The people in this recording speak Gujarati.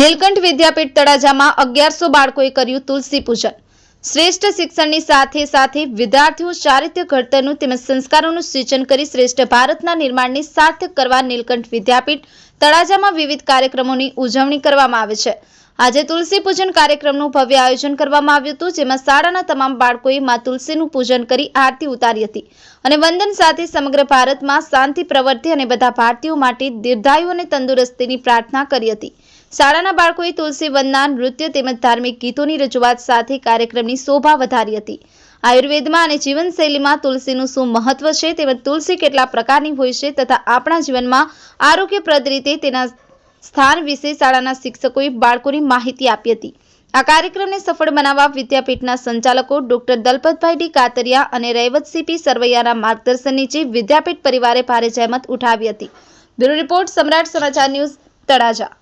નીલકંઠ વિદ્યાપીઠ તળાજામાં અગિયારસો બાળકોએ કર્યું તુલસી પૂજન શ્રેષ્ઠ શિક્ષણની સાથે સાથે વિદ્યાર્થીઓ ચારિત્ર્ય ઘડતરનું તેમજ સંસ્કારોનું સિંચન કરી શ્રેષ્ઠ ભારતના નિર્માણને સાર્થક કરવા નીલકંઠ વિદ્યાપીઠ તળાજામાં વિવિધ કાર્યક્રમોની ઉજવણી કરવામાં આવે છે. આજે તુલસી પૂજન કાર્યક્રમનું ભવ્ય આયોજન કરવામાં આવ્યું હતું, જેમાં શાળાના તમામ બાળકોએ માં તુલસીનું પૂજન કરી આરતી ઉતારી હતી અને વંદન સાથે સમગ્ર ભારતમાં શાંતિ પ્રવર્તે અને બધા ભારતીયો માટે દીર્ઘાયુ અને તંદુરસ્તીની પ્રાર્થના કરી હતી. શાળાના બાળકોએ તુલસી વંદના નૃત્ય તેમજ ધાર્મિક ગીતોની રજૂઆત સાથે કાર્યક્રમની શોભા વધારી હતી. આયુર્વેદમાં અને જીવનશૈલીમાં તુલસીનું શું મહત્વ છે તેમજ તુલસી કેટલા પ્રકારની હોય છે તથા આપણા જીવનમાં આરોગ્યપ્રદ રીતે તેના સ્થાન વિશે શાળાના શિક્ષકોએ બાળકોની માહિતી આપી હતી. આ કાર્યક્રમને સફળ બનાવવા વિદ્યાપીઠના સંચાલકો ડોક્ટર દલપતભાઈ ડી કાતરિયા અને રૈવતસિંહ પી સરવૈયાના માર્ગદર્શન નીચે વિદ્યાપીઠ પરિવારે ભારે જહેમત ઉઠાવી હતી. બ્યુરો રિપોર્ટ સમ્રાટ સમાચાર ન્યૂઝ તળાજા.